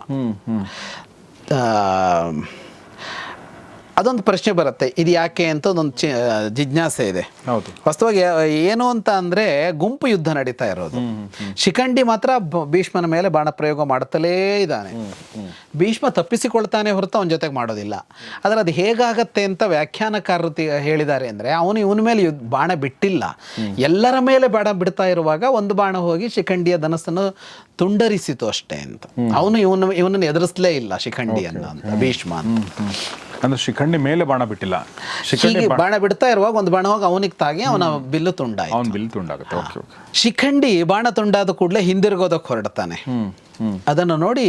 ಅದೊಂದು ಪ್ರಶ್ನೆ ಬರುತ್ತೆ ಇದು ಯಾಕೆ ಅಂತ ಒಂದು ಚಿ ಜಿಜ್ಞಾಸೆ ಇದೆ. ಹೌದು. ವಾಸ್ತವಾಗಿ ಏನು ಅಂತ ಅಂದ್ರೆ ಗುಂಪು ಯುದ್ಧ ನಡೀತಾ ಇರೋದು. ಶಿಖಂಡಿ ಮಾತ್ರ ಭೀಷ್ಮನ ಮೇಲೆ ಬಾಣ ಪ್ರಯೋಗ ಮಾಡುತ್ತಲೇ ಇದ್ದಾನೆ. ಭೀಷ್ಮ ತಪ್ಪಿಸಿಕೊಳ್ತಾನೆ ಹೊರತು ಅವನ ಜೊತೆಗೆ ಮಾಡೋದಿಲ್ಲ. ಆದ್ರೆ ಅದು ಹೇಗಾಗತ್ತೆ ಅಂತ ವ್ಯಾಖ್ಯಾನಕಾರರು ಹೇಳಿದ್ದಾರೆ ಅಂದರೆ ಅವನು ಇವನ ಮೇಲೆ ಬಾಣ ಬಿಟ್ಟಿಲ್ಲ. ಎಲ್ಲರ ಮೇಲೆ ಬಾಣ ಬಿಡ್ತಾ ಇರುವಾಗ ಒಂದು ಬಾಣ ಹೋಗಿ ಶಿಖಂಡಿಯ ಧನಸ್ಸನ್ನು ತುಂಡರಿಸಿತು ಅಷ್ಟೇ ಅಂತ. ಅವನು ಇವನು ಇವನನ್ನು ಎದುರಿಸಲೇ ಇಲ್ಲ ಶಿಖಂಡಿಯನ್ನು ಅಂತ ಭೀಷ್ಮ ಅಂತ. ಅಂದ್ರೆ ಶಿಖಂಡಿ ಮೇಲೆ ಬಾಣ ಬಿಟ್ಟಿಲ್ಲ. ಶಿಖಂಡಿ ಹೀಗೆ ಬಾಣ ಬಿಡ್ತಾ ಇರುವಾಗ ಒಂದು ಬಾಣ ಹೋಗಿ ಅವನಿಗೆ ತಾಗಿ ಅವನ ಬಿಲ್ಲು ತುಂಡ ಅವನ ಬಿಲ್ಲು ತುಂಡಾಗುತ್ತೆ. Okay okay. ಶಿಖಂಡಿ ಬಾಣ ತುಂಡಾದ ಕೂಡಲೇ ಹಿಂದಿರುಗೋದಕ್ಕೆ ಹೊರಡ್ತಾನೆ. ಅದನ್ನು ನೋಡಿ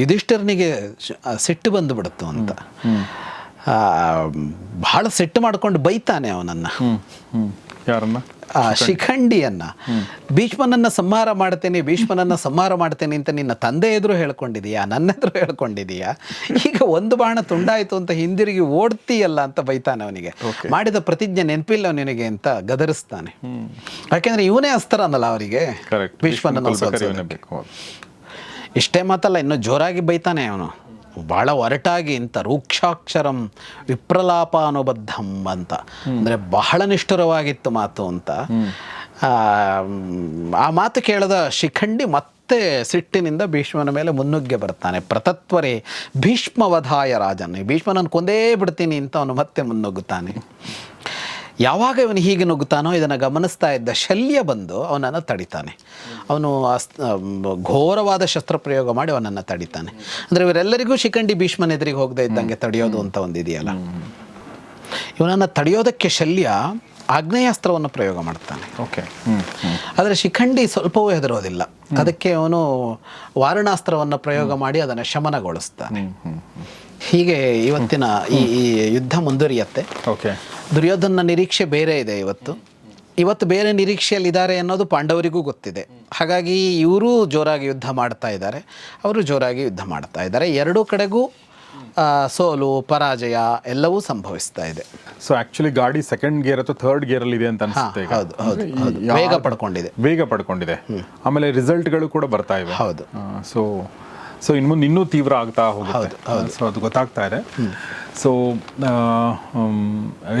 ಯುಧಿಷ್ಠಿರನಿಗೆ ಸಿಟ್ಟು ಬಂದು ಬಿಡುತ್ತು ಅಂತ. ಬಹಳ ಸಿಟ್ಟು ಮಾಡ್ಕೊಂಡು ಬೈತಾನೆ ಅವನನ್ನು. ಯಾರನ್ನ? ಆ ಶಿಖಂಡಿಯನ್ನ. ಭೀಷ್ಮನನ್ನ ಸಂಹಾರ ಮಾಡ್ತೇನೆ ಭೀಷ್ಮನನ್ನ ಸಂಹಾರ ಮಾಡ್ತೇನೆ ಅಂತ ನಿನ್ನ ತಂದೆ ಎದುರು ಹೇಳ್ಕೊಂಡಿದೀಯಾ? ನನ್ನ ಎದುರು ಹೇಳ್ಕೊಂಡಿದೀಯಾ? ಈಗ ಒಂದು ಬಾಣ ತುಂಡಾಯ್ತು ಅಂತ ಹಿಂದಿರುಗಿ ಓಡ್ತೀಯಲ್ಲ ಅಂತ ಬೈತಾನೆ ಅವನಿಗೆ. ಮಾಡಿದ ಪ್ರತಿಜ್ಞೆ ನೆನಪಿಲ್ಲ ನಿನಗೆ ಅಂತ ಗದರಿಸ್ತಾನೆ. ಯಾಕೆಂದ್ರೆ ಇವನೇ ಅಸ್ತ್ರ ಅನ್ನಲ್ಲ ಅವರಿಗೆ. ಭೀಷ್ಮನನ್ನ. ಇಷ್ಟೇ ಮಾತಲ್ಲ ಇನ್ನು ಜೋರಾಗಿ ಬೈತಾನೆ ಅವನು. ಭಾಳ ಒರಟಾಗಿ ಇಂಥ ರೂಕ್ಷಾಕ್ಷರಂ ವಿಪ್ರಲಾಪ ಅನುಬದ್ಧಂ ಅಂತ. ಅಂದರೆ ಬಹಳ ನಿಷ್ಠುರವಾಗಿತ್ತು ಮಾತು ಅಂತ. ಆ ಮಾತು ಕೇಳದ ಶಿಖಂಡಿ ಮತ್ತೆ ಸಿಟ್ಟಿನಿಂದ ಭೀಷ್ಮನ ಮೇಲೆ ಮುನ್ನುಗ್ಗೆ ಬರ್ತಾನೆ ಪ್ರತತ್ವರೇ ಭೀಷ್ಮವಧಾಯ ರಾಜನ್. ಭೀಷ್ಮನನ್ನು ಕೊಂದೇ ಬಿಡ್ತೀನಿ ಅಂತ ಅವನು ಮತ್ತೆ ಮುನ್ನುಗ್ಗುತ್ತಾನೆ. ಯಾವಾಗ ಇವನು ಹೀಗೆ ನುಗ್ಗುತ್ತಾನೋ, ಇದನ್ನು ಗಮನಿಸ್ತಾ ಇದ್ದ ಶಲ್ಯ ಬಂದು ಅವನನ್ನು ತಡಿತಾನೆ. ಅವನು ಘೋರವಾದ ಶಸ್ತ್ರಪ್ರಯೋಗ ಮಾಡಿ ಅವನನ್ನು ತಡಿತಾನೆ. ಅಂದರೆ ಇವರೆಲ್ಲರಿಗೂ ಶಿಖಂಡಿ ಭೀಷ್ಮನ ಎದುರಿಗೆ ಹೋಗದೆ ಇದ್ದಂಗೆ ತಡೆಯೋದು ಅಂತ ಒಂದಿದೆಯಲ್ಲ? ಇವನನ್ನು ತಡೆಯೋದಕ್ಕೆ ಶಲ್ಯ ಆಗ್ನೇಯಾಸ್ತ್ರವನ್ನು ಪ್ರಯೋಗ ಮಾಡ್ತಾನೆ. ಓಕೆ ಆದರೆ ಶಿಖಂಡಿ ಸ್ವಲ್ಪವೂ ಹೆದರೋದಿಲ್ಲ. ಅದಕ್ಕೆ ಅವನು ವಾರಣಾಸ್ತ್ರವನ್ನು ಪ್ರಯೋಗ ಮಾಡಿ ಅದನ್ನು ಶಮನಗೊಳಿಸ್ತಾನೆ. ಹೀಗೆ ಇವತ್ತಿನ ಈ ಈ ಯುದ್ಧ ಮುಂದುವರಿಯತ್ತೆ. ಓಕೆ ದುರ್ಯೋಧನ ನಿರೀಕ್ಷೆ ಬೇರೆ ಇದೆ ಇವತ್ತು. ಇವತ್ತು ಬೇರೆ ನಿರೀಕ್ಷೆಯಲ್ಲಿದ್ದಾರೆ ಅನ್ನೋದು ಪಾಂಡವರಿಗೂ ಗೊತ್ತಿದೆ. ಹಾಗಾಗಿ ಇವರು ಜೋರಾಗಿ ಯುದ್ಧ ಮಾಡ್ತಾ ಇದ್ದಾರೆ. ಅವರು ಜೋರಾಗಿ ಯುದ್ಧ ಮಾಡ್ತಾ ಇದ್ದಾರೆ. ಎರಡೂ ಕಡೆಗೂ ಸೋಲು ಪರಾಜಯ ಎಲ್ಲವೂ ಸಂಭವಿಸ್ತಾ ಇದೆ. ಸೊ ಆಕ್ಚುಲಿ ಗಾಡಿ ಸೆಕೆಂಡ್ ಗೇರ್ ಅಥವಾ ಥರ್ಡ್ ಗೇರ್ ಅಲ್ಲಿ ಇದೆ ಅಂತ ಅನ್ಸುತ್ತೆ ಈಗ. ವೇಗ ಪಡ್ಕೊಂಡಿದೆ. ವೇಗ ಪಡ್ಕೊಂಡಿದೆ. ಆಮೇಲೆ ರಿಸಲ್ಟ್ಗಳು ಕೂಡ ಬರ್ತಾ ಇವೆ. ಹೌದು. ಸೊ ಸೊ ಇನ್ನು ಮುಂದೆ ಇನ್ನೂ ತೀವ್ರ ಆಗ್ತಾ ಹೋಗುತ್ತೆ. ಸೊ ಅದು ಗೊತ್ತಾಗ್ತಾ ಇದೆ. ಸೊ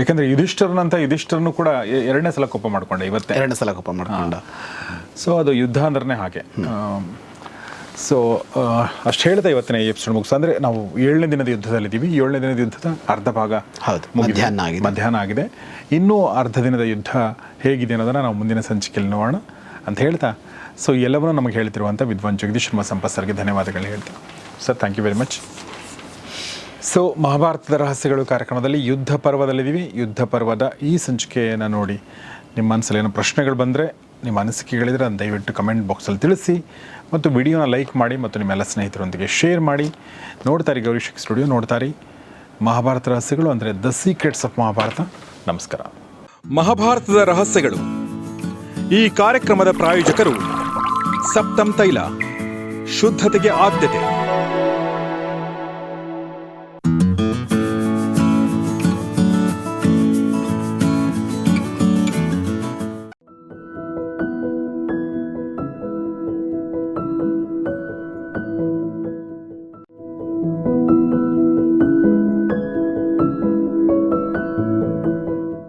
ಯಾಕಂದ್ರೆ ಯುಧಿಷ್ಠರನಂತ ಯುಧಿಷ್ಠರನು ಕೂಡ ಎರಡನೇ ಸಲ ಕೋಪ ಮಾಡ್ಕೊಂಡೆ ಇವತ್ತೆ. ಎರಡನೇ ಸಲ ಕೋಪ ಮಾಡ್ಕೊಂಡ. ಸೊ ಅದು ಯುದ್ಧ ಅಂದ್ರೆ ಹಾಗೆ ಸೊ ಅಷ್ಟು ಹೇಳ್ದೆ ಇವತ್ತಿನ ಎಪಿಸೋಡ್ ಮುಗಿಸ್ ಅಂದರೆ ನಾವು ಏಳನೇ ದಿನದ ಯುದ್ಧದಲ್ಲಿದ್ದೀವಿ ಏಳನೇ ದಿನದ ಯುದ್ಧದ ಅರ್ಧ ಭಾಗ ಹೌದು. ಮಧ್ಯಾಹ್ನ ಆಗಿದೆ. ಮಧ್ಯಾಹ್ನ ಆಗಿದೆ. ಇನ್ನೂ ಅರ್ಧ ದಿನದ ಯುದ್ಧ ಹೇಗಿದೆ ಅನ್ನೋದನ್ನು ನಾವು ಮುಂದಿನ ಸಂಚಿಕೆಯಲ್ಲಿ ನೋಡೋಣ. ಅಂತ ಹೇಳ್ತಾ ಸೊ ಎಲ್ಲವನ್ನೂ ನಮಗೆ ಹೇಳ್ತಿರುವಂಥ ವಿದ್ವಾನ್ ಜಗದೀಶ್ ಶರ್ಮಾ ಸಂಪತ್ ಸರ್ಗೆ ಧನ್ಯವಾದಗಳು ಹೇಳ್ತೀನಿ. Sir thank you very much so ಮಹಾಭಾರತದ ರಹಸ್ಯಗಳು ಕಾರ್ಯಕ್ರಮದಲ್ಲಿ ಯುದ್ಧ ಪರ್ವದಲ್ಲಿದ್ದೀವಿ. ಯುದ್ಧ ಪರ್ವದ ಈ ಸಂಚಿಕೆಯನ್ನು ನೋಡಿ ನಿಮ್ಮ ಮನಸ್ಸಲ್ಲಿ ಏನೋ ಪ್ರಶ್ನೆಗಳು ಬಂದರೆ, ನಿಮ್ಮ ಅನಿಸಿಕೆಗಳಿದ್ರೆ ಅದನ್ನು ದಯವಿಟ್ಟು ಕಮೆಂಟ್ ಬಾಕ್ಸಲ್ಲಿ ತಿಳಿಸಿ ಮತ್ತು ವಿಡಿಯೋನ ಲೈಕ್ ಮಾಡಿ ಮತ್ತು ನಿಮ್ಮೆಲ್ಲ ಸ್ನೇಹಿತರೊಂದಿಗೆ ಶೇರ್ ಮಾಡಿ. ನೋಡ್ತಾರೆ ಗೌರಿಶಕ್ ಸ್ಟುಡಿಯೋ ನೋಡ್ತಾರೆ ಮಹಾಭಾರತ ರಹಸ್ಯಗಳು ಅಂದರೆ ದ ಸೀಕ್ರೆಟ್ಸ್ ಆಫ್ ಮಹಾಭಾರತ ನಮಸ್ಕಾರ. ಮಹಾಭಾರತದ ರಹಸ್ಯಗಳು. ಈ ಕಾರ್ಯಕ್ರಮದ ಪ್ರಾಯೋಜಕರು ಸಪ್ತಂ ತೈಲ. ಶುದ್ಧತೆಗೆ ಆದ್ಯತೆ.